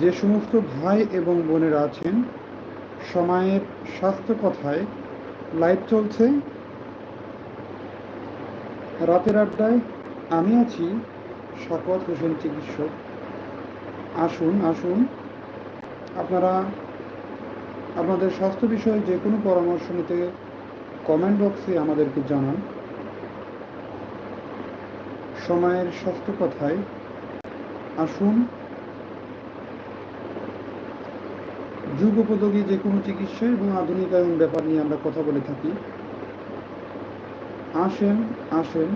যে সমস্ত ভাই এবং বোনেরা আছেন সময়ের স্বাস্থ্য কথায় লাইভ চলছে। রাতের আড্ডায় আমি আছি শকত হোসেন চিকিৎসক। আসুন আসুন। আপনারা আপনাদের স্বাস্থ্য বিষয়ে যে কোনো পরামর্শ নিতে কমেন্ট বক্সে আমাদেরকে জানান। সময়ের স্বাস্থ্য কথায় আসুন। যুগ উপযোগী যে কোনো চিকিৎসা এবং আধুনিকায়ন ব্যাপার নিয়ে আমরা কথা বলে থাকি। আসেন আসেন।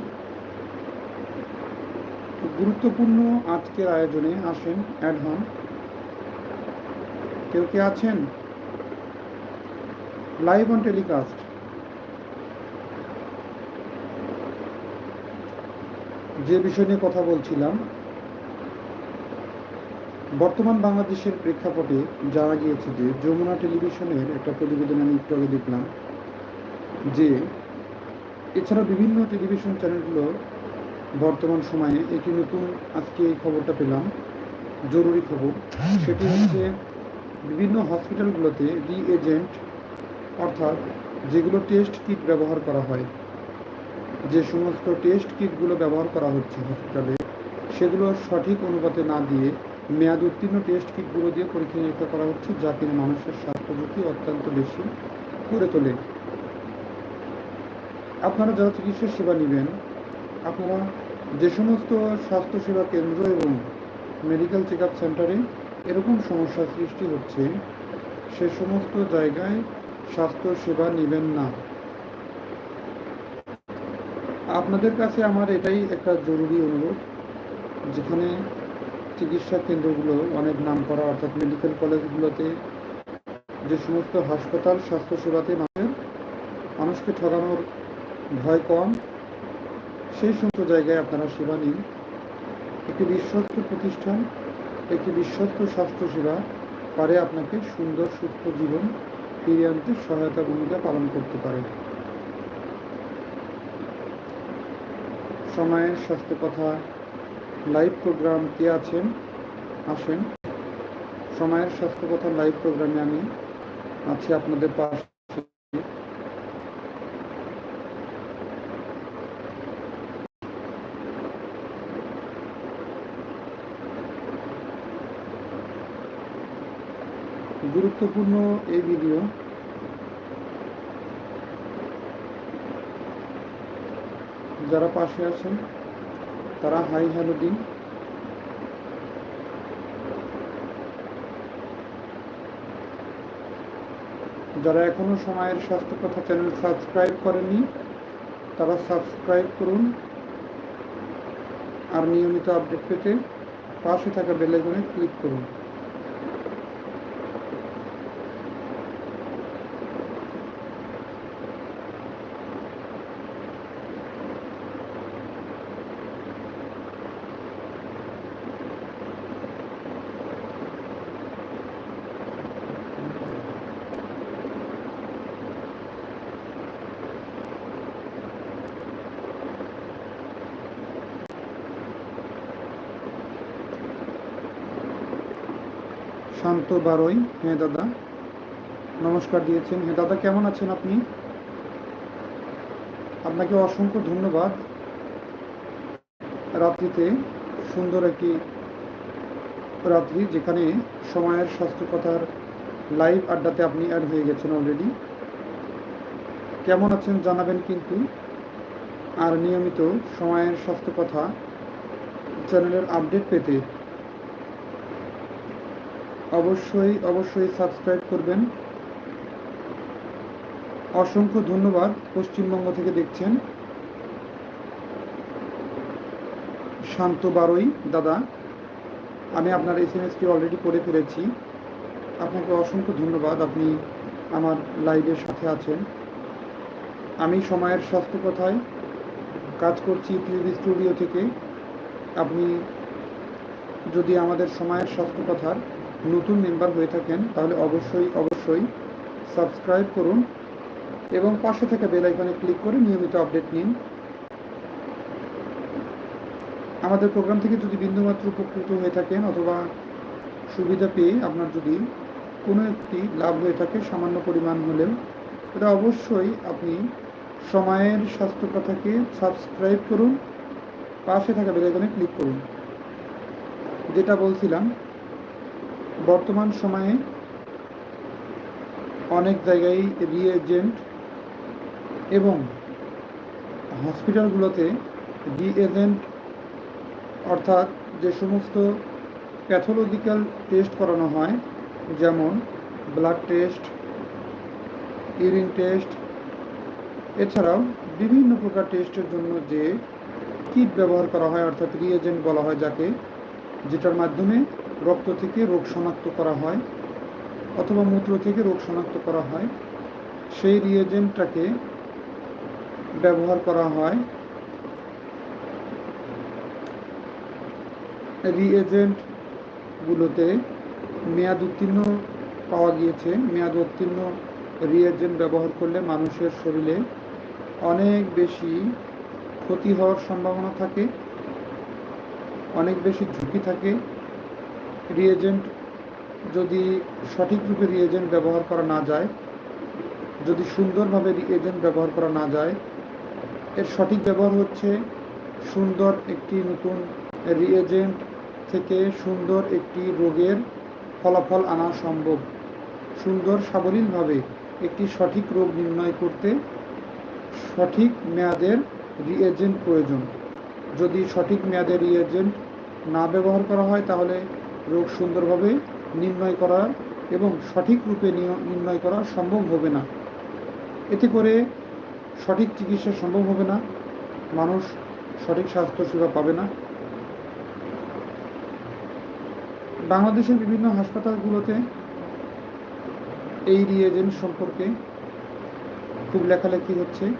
গুরুত্বপূর্ণ আজকের আয়োজনে আসেন অ্যাড হন কেউ কে আছেন? লাইভ অন টেলিকাস্ট যে বিষয় নিয়ে কথা বলছিলাম বর্তমান বাংলাদেশের প্রেক্ষাপটে জানা গিয়েছে যে যমুনা টেলিভিশনের একটা প্রতিবেদন আমি একটু আগে দেখলাম যে এছাড়া বিভিন্ন টেলিভিশন চ্যানেলগুলো বর্তমান সময়ে একটি নতুন আজকে এই খবরটা পেলাম, জরুরি খবর। সেটি হচ্ছে বিভিন্ন হসপিটালগুলোতে রি এজেন্ট অর্থাৎ যেগুলো টেস্ট কিট ব্যবহার করা হয়, যে সমস্ত টেস্ট কিটগুলো ব্যবহার করা হচ্ছে হসপিটালে সেগুলো সঠিক অনুপাতে না দিয়ে মেয়াদ উত্তীর্ণ টেস্ট কিটগুলো দিয়ে পরীক্ষা নিরীক্ষা করা হচ্ছে, যা কিনা মানুষের স্বাস্থ্য ঝুঁকি অত্যন্ত বেশি করে তোলে। আপনারা যারা চিকিৎসা সেবা নেবেন, আপনারা যে সমস্ত স্বাস্থ্যসেবা কেন্দ্র এবং মেডিকেল চেক আপ সেন্টারে এরকম সমস্যা সৃষ্টি হচ্ছে, সে সমস্ত জায়গায় স্বাস্থ্য সেবা নেবেন না। আপনাদের কাছে আমার এটাই একটা জরুরি অনুরোধ, যেখানে চিকিৎসা কেন্দ্রগুলো, অনেক নাম করা অর্থাৎ মেডিকেল কলেজগুলোতে যে সমস্ত হাসপাতাল স্বাস্থ্যসেবাতে মানুষের, মানুষকে ঠকানোর ভয় কম, সেই সমস্ত জায়গায় আপনারা সেবা নিন। একটি বিশ্বস্ত প্রতিষ্ঠান, একটি বিশ্বস্ত স্বাস্থ্যসেবা, পারে আপনাকে সুন্দর, সুস্থ জীবন ফিরিয়ে আনতে সহায়তা ভূমিকা পালন করতে পারে। সময়ের স্বাস্থ্য কথা লাইভ প্রোগ্রাম কে আছেন? আসেন। সময়ের স্বাস্থ্য কথা লাইভ প্রোগ্রামে আমি আছি আপনাদের পাশে। গুরুত্বপূর্ণ এই ভিডিও যারা পাশে আছেন তারা হাই হ্যালো দিন। যারা এখনও সময়ের স্বাস্থ্য কথা চ্যানেল সাবস্ক্রাইব করেনি তারা সাবস্ক্রাইব করুন। আর নিয়মিত আপডেট পেতে পাশে থাকা বেলাইকনে ক্লিক করুন। শান্ত বারোই। হ্যাঁ দাদা। নমস্কার দিয়েছেন। হ্যাঁ দাদা, কেমন আছেন আপনি? আপনাকে অসংখ্য ধন্যবাদ। রাত্রিতে সুন্দর একটি রাত্রি যেখানে সময়ের স্বাস্থ্য কথার লাইভ আড্ডাতে আপনি অ্যাড হয়ে গেছেন অলরেডি কেমন আছেন জানাবেন কিন্তু। আর নিয়মিত সময়ের স্বাস্থ্য কথা চ্যানেলের আপডেট পেতে অবশ্যই অবশ্যই সাবস্ক্রাইব করবেন। অসংখ্য ধন্যবাদ পশ্চিমবঙ্গ থেকে দেখছেন। শান্ত বারোই, দাদা। আমি আপনার এস এম এসটি অলরেডি করে ফেলেছি। আপনাকে অসংখ্য ধন্যবাদ, আপনি আমার লাইভের সাথে আছেন। আমি সময়ের স্বাস্থ্য কথায় কাজ করছি টিভি স্টুডিও থেকে। আপনি যদি আমাদের সময়ের স্বাস্থ্য কথার নতুন মেম্বার হয়ে থাকেন, তাহলে অবশ্যই অবশ্যই সাবস্ক্রাইব করুন এবং পাশে থেকে বেল আইকনে ক্লিক করে নিয়মিত আপডেট নিন। আমাদের প্রোগ্রাম থেকে যদি বিন্দুমাত্র উপকৃত হয়ে থাকেন অথবা সুবিধা পেয়ে আপনার যদি কোনো একটি লাভ হয়ে থাকে সামান্য পরিমাণ হলেও এটা অবশ্যই আপনি সময়ের স্বাস্থ্য কথাকে সাবস্ক্রাইব করুন, পাশে থাকা বেলাইকনে ক্লিক করুন। যেটা বলছিলাম বর্তমান সময়ে অনেক জায়গায় রিএজেন্ট এবং হসপিটালগুলোতে রিএজেন্ট অর্থাৎ যে সমস্ত প্যাথোলজিক্যাল টেস্ট করানো হয়, যেমন ব্লাড টেস্ট ইউরিন টেস্ট এছাড়াও বিভিন্ন প্রকার টেস্টের জন্য যে কিট ব্যবহার করা হয়, অর্থাৎ রিএজেন্ট বলা হয় যাকে, যেটার মাধ্যমে রক্ত থেকে রোগ শনাক্ত করা হয় অথবা মূত্র থেকে রোগ শনাক্ত করা হয়। সেই রিয়েজেন্টটাকে ব্যবহার করা হয়। রিএজেন্টগুলোতে মেয়াদ উত্তীর্ণ পাওয়া গিয়েছে। মেয়াদ উত্তীর্ণ রিএজেন্ট ব্যবহার করলে মানুষের শরীরে অনেক বেশি ক্ষতি হওয়ার সম্ভাবনা থাকে, অনেক বেশি ঝুঁকি থাকে। রিএজেন্ট যদি সঠিক রূপে রিএজেন্ট ব্যবহার করা না যায়, যদি সুন্দরভাবে রিএজেন্ট ব্যবহার করা না যায়, এর সঠিক ব্যবহার হচ্ছে সুন্দর একটি নতুন রিএজেন্ট থেকে সুন্দর একটি রোগের ফলাফল আনা সম্ভব। সুন্দর সাবলীলভাবে একটি সঠিক রোগ নির্ণয় করতে সঠিক মেয়াদের রিএজেন্ট প্রয়োজন। যদি সঠিক মেয়াদের রিএজেন্ট না ব্যবহার করা হয়, তাহলে রোগ সুন্দরভাবে নির্ণয় করা এবং সঠিক রূপে নির্ণয় করা সম্ভব হবে না। এতে করে সঠিক চিকিৎসা সম্ভব হবে না। মানুষ সঠিক স্বাস্থ্য সেবা পাবে না। বাংলাদেশের বিভিন্ন হাসপাতালগুলোতে এই রিএজেন্ট সম্পর্কে খুব লেখালেখি হচ্ছে।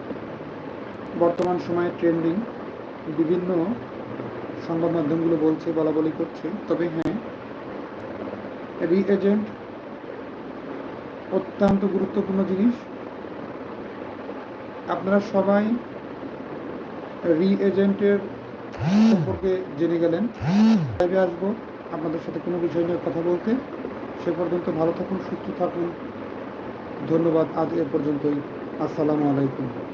বর্তমান সময়ে ট্রেন্ডিং। বিভিন্ন সংবাদ মাধ্যমগুলো বলছে বলা বলি করছে। তবে হ্যাঁ রিএজেন্ট অত্যন্ত গুরুত্বপূর্ণ জিনিস। আপনারা সবাই রিএজেন্টের সম্পর্কে জেনে গেলেন। লাইভে আসব আপনাদের সাথে কোনো বিষয় নিয়ে কথা বলতে। সে পর্যন্ত ভালো থাকুন, সুস্থ থাকুন। ধন্যবাদ। আজ এ পর্যন্তই। আসসালামু আলাইকুম।